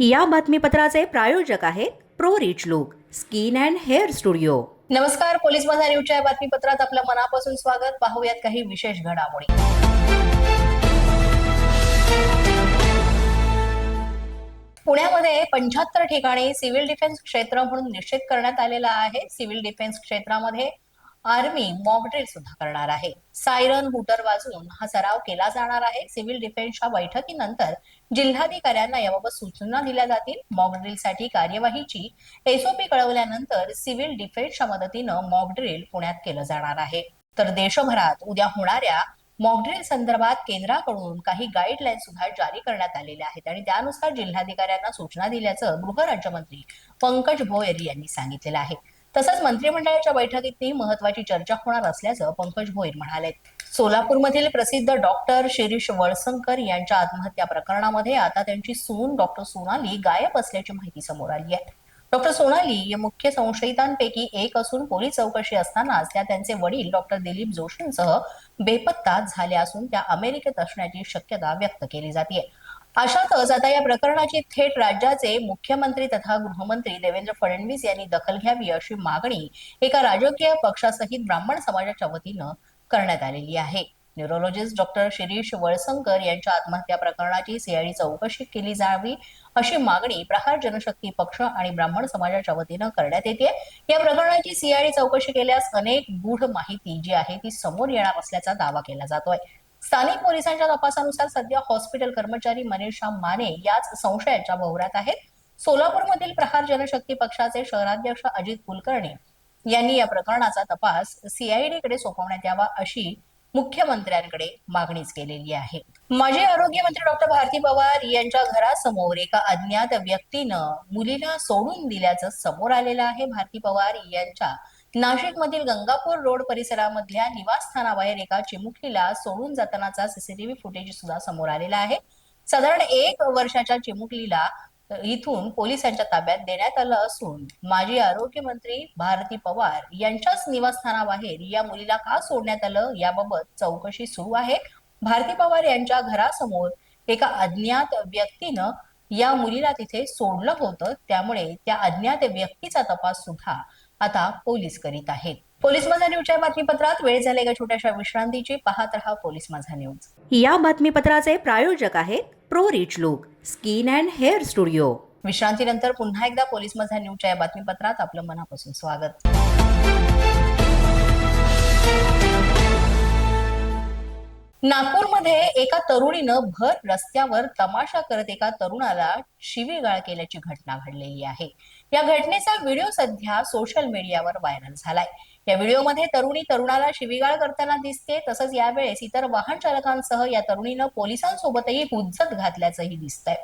या बातमीपत्राचे प्रायोजक आहेत pro rich look skin and hair studio. नमस्कार पोलीस माझा न्यूजच्या या बातमीपत्रात आपलं मनापासून स्वागत. पाहूयात काही विशेष घडामोडी. पुण्यामध्ये पंच्याहत्तर ठिकाणी सिव्हिल डिफेन्स क्षेत्र म्हणून निश्चित करण्यात आलेलं आहे. सिव्हिल डिफेन्स क्षेत्रामध्ये आर्मी मॉक ड्रिल सुद्धा करणार आहे. सायरन हुटर वाजवून हा सराव केला जाणार आहे. सिव्हिल डिफेन्सच्या बैठकीनंतर जिल्हाधिकाऱ्यांना याबाबत सूचना दिल्या जातील. मॉक ड्रिलसाठी कार्यवाहीची एसओपी कळवल्यानंतर सिव्हिल डिफेन्सच्या मदतीनं मॉक ड्रिल पुण्यात केलं जाणार आहे. तर देशभरात उद्या होणाऱ्या मॉकड्रिल संदर्भात केंद्राकडून काही गाईडलाईन सुद्धा जारी करण्यात आलेल्या आहेत आणि त्यानुसार जिल्हाधिकाऱ्यांना सूचना दिल्याचं गृहराज्यमंत्री पंकज भोयर यांनी सांगितलेलं आहे. तसंच मंत्रिमंडळाच्या बैठकीतही महत्वाची चर्चा होणार असल्याचं पंकज भोईर म्हणाले. सोलापूरमधील प्रसिद्ध डॉक्टर शिरीष वळसंकर यांच्या आत्महत्या प्रकरणामध्ये आता त्यांची सून डॉक्टर सोनाली गायब असल्याची माहिती समोर आली आहे. डॉक्टर सोनाली या मुख्य संशयितांपैकी एक असून पोलीस चौकशी असतानाच त्या त्यांचे वडील डॉक्टर दिलीप जोशींसह बेपत्ता झाल्या असून त्या अमेरिकेत असण्याची शक्यता व्यक्त केली जाते अशातच आता या प्रकरणाची थेट राज्याचे मुख्यमंत्री तथा गृहमंत्री देवेंद्र फडणवीस यांनी दखल घ्यावी अशी मागणी एका राजकीय पक्षासहित ब्राह्मण समाजाच्या वतीनं करण्यात आलेली आहे. न्यूरोलॉजिस्ट डॉक्टर शिरीष वळसंकर यांच्या आत्महत्या प्रकरणाची सीआयडी चौकशी केली जावी अशी मागणी प्रहार जनशक्ती पक्ष आणि ब्राह्मण समाजाच्या वतीनं करण्यात येते. या प्रकरणाची सीआयडी चौकशी केल्यास अनेक गूढ माहिती जी आहे ती समोर येणार असल्याचा दावा केला जातोय. स्थानिक पोलिसांच्या तपासानुसार सध्या हॉस्पिटल कर्मचारी मनीषा माने याच संशयाच्या भोवऱ्यात आहेत. सोलापूरमधील प्रहार जनशक्ती पक्षाचे शहराध्यक्ष अजित कुलकर्णी यांनी या प्रकरणाचा तपास सीआयडीकडे सोपवण्यात यावा अशी मुख्यमंत्र्यांकडे मागणीच केलेली आहे. माजी आरोग्य मंत्री डॉक्टर भारती पवार यांच्या घरासमोर एका अज्ञात व्यक्तीनं मुलीला सोडून दिल्याचं समोर आलेलं आहे. भारती पवार यांच्या नाशिक मधील गंगापूर रोड परिसरामधल्या निवासस्थानाबाहेर एका चिमुकलीला सोडून जातानाचा सीसीटीव्ही फुटेज सुद्धा समोर आलेला आहे. साधारण एक वर्षाच्या चिमुकलीला इथून पोलिसांच्या ताब्यात देण्यात आलं असून माजी आरोग्य मंत्री भारती पवार यांच्याच निवासस्थानाबाहेर या मुलीला का सोडण्यात आलं याबाबत चौकशी सुरू आहे. भारती पवार यांच्या घरासमोर एका अज्ञात व्यक्तीनं या मुलीला तिथे सोडलं होतं. त्यामुळे त्या अज्ञात व्यक्तीचा तपास सुद्धा आता पोलीस करीत आहेत. पोलीस माझा न्यूजच्या बातमीपत्रात वेळ झाले का छोट्याशा विश्रांतीची पाहत रहा पोलीस माझा न्यूज या बातमीपत्राचे प्रायोजक आहेत pro rich look skin and hair studio. विश्रांतीनंतर पुन्हा एकदा पोलीस माझा न्यूजच्या या बातमीपत्रात आपलं मनापासून स्वागत. नागपूरमध्ये एका तरुणीनं भर रस्त्यावर तमाशा करत एका तरुणाला शिवीगाळ केल्याची घटना घडलेली आहे. या घटनेचा व्हिडिओ सध्या सोशल मीडियावर व्हायरल झालाय. या व्हिडिओमध्ये तरुणी तरुणाला शिवीगाळ करताना दिसते तसंच यावेळेस इतर वाहन चालकांसह या तरुणीनं पोलिसांसोबतही हुज्जत घातल्याचंही दिसतंय.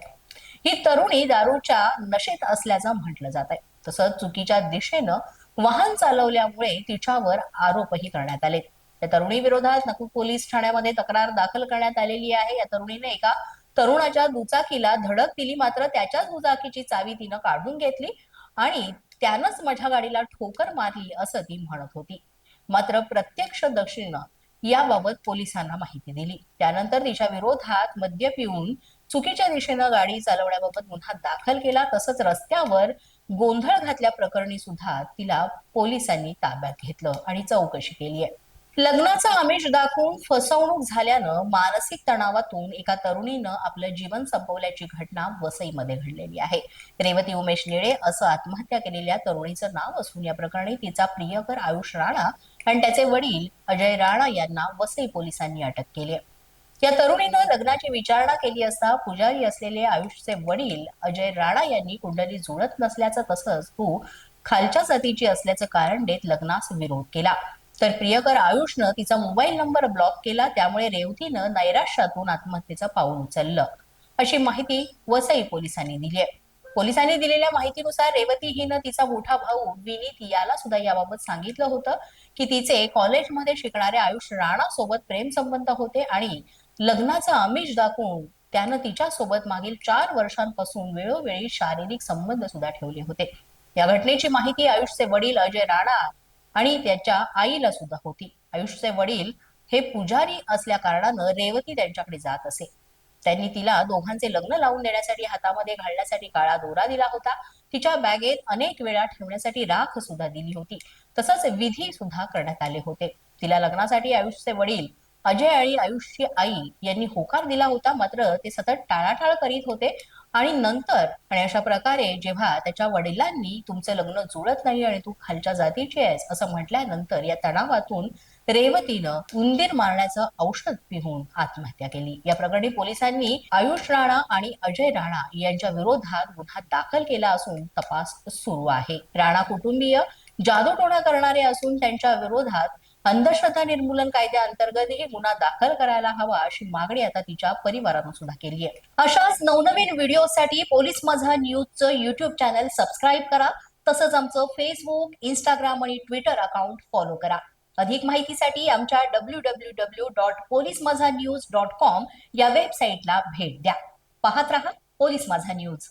ही तरुणी दारूच्या नशेत असल्याचं म्हटलं जात आहे तसंच चुकीच्या दिशेनं वाहन चालवल्यामुळे तिच्यावर आरोपही करण्यात आले या तरुणी विरोधात नागपूर पोलीस ठाण्यामध्ये तक्रार दाखल करण्यात आलेली आहे. या तरुणीने एका तरुणाच्या दुचाकीला धडक दिली मात्र त्याच्याच दुचाकीची चावी तिनं काढून घेतली आणि त्यानंच माझ्या गाडीला ठोकर मारली असं ती म्हणत होती. मात्र प्रत्यक्षदर्शीनं याबाबत पोलिसांना माहिती दिली. त्यानंतर तिच्या विरोधात मद्य पिऊन चुकीच्या दिशेनं गाडी चालवण्याबाबत गुन्हा दाखल केला. तसंच रस्त्यावर गोंधळ घातल्या प्रकरणी सुद्धा तिला पोलिसांनी ताब्यात घेतलं आणि चौकशी केली आहे. लग्नाचा आमिष दाखवून फसवणूक झाल्यानं मानसिक तणावातून एका तरुणीनं आपलं जीवन संपवल्याची घटना वसईमध्ये घडलेली आहे. रेवती उमेश निळे असं आत्महत्या केलेल्या तरुणीचं नाव असून या प्रकरणी तिचा प्रियकर आयुष राणा आणि त्याचे वडील अजय राणा यांना वसई पोलिसांनी अटक केली. या तरुणीनं लग्नाची विचारणा केली असता पुजारी असलेले आयुषचे वडील अजय राणा यांनी कुंडली जुळत नसल्याचं तसंच तू खालच्या जातीची असल्याचं कारण देत लग्नास विरोध केला. तर प्रियकर आयुषनं तिचा मोबाईल नंबर ब्लॉक केला त्यामुळे रेवतीनं नैराश्यातून आत्महत्येचं पाऊल उचललं. अशी माहिती वसई पोलिसांनी दिली आहे. पोलिसांनी दिलेल्या माहितीनुसार रेवती हिनं तिचा मोठा भाऊ विनीत याला सुद्धा याबाबत सांगितलं होतं की तिचे कॉलेजमध्ये शिकणारे आयुष राणा सोबत प्रेम संबंध होते आणि लग्नाचं आमिष दाखवून त्यानं तिच्या सोबत मागील चार वर्षांपासून वेळोवेळी शारीरिक संबंध सुद्धा ठेवले होते. या घटनेची माहिती आयुषचे वडील अजय राणा आणि त्याच्या आईला सुद्धा होती. आयुषचे वडील हे पुजारी असल्या कारणानं रेवती त्यांच्याकडे जात असे. त्यांनी तिला दोघांचे लग्न लावून देण्यासाठी हातामध्ये घालण्यासाठी काळा दोरा दिला होता. तिच्या बॅगेत अनेक वेळा ठेवण्यासाठी राख सुद्धा दिली होती. तसंच विधी सुद्धा करण्यात आले होते. तिला लग्नासाठी आयुषचे वडील अजय आणि आयुषची आई यांनी होकार दिला होता. मात्र ते सतत टाळाटाळ करीत होते. आणि नंतर आणि अशा प्रकारे जेव्हा त्याच्या वडिलांनी तुमचं लग्न जुळत नाही आणि तू खालच्या जातीची आहेस असं म्हटल्यानंतर या तणावातून रेवतीनं उंदीर मारण्याचं औषध पिऊन आत्महत्या केली. या प्रकरणी पोलिसांनी आयुष राणा आणि अजय राणा यांच्या विरोधात गुन्हा दाखल केला असून तपास सुरू आहे. राणा कुटुंबीय जादूटोणा करणारे असून त्यांच्या विरोधात अंधश्रद्धा निर्मूलन कायद्याअंतर्गतही गुन्हा दाखल करायला हवा अशी मागणी आता तिच्या परिवारानं सुद्धा केली आहे. अशाच नवनवीन व्हिडिओसाठी पोलीस माझा न्यूजचं युट्यूब चॅनल सबस्क्राईब करा. तसंच आमचं फेसबुक इंस्टाग्राम आणि ट्विटर अकाउंट फॉलो करा. अधिक माहितीसाठी आमच्या W W W dot police माझा न्यूज डॉट कॉम या वेबसाईटला भेट द्या. पाहत रहा पोलीस माझा न्यूज.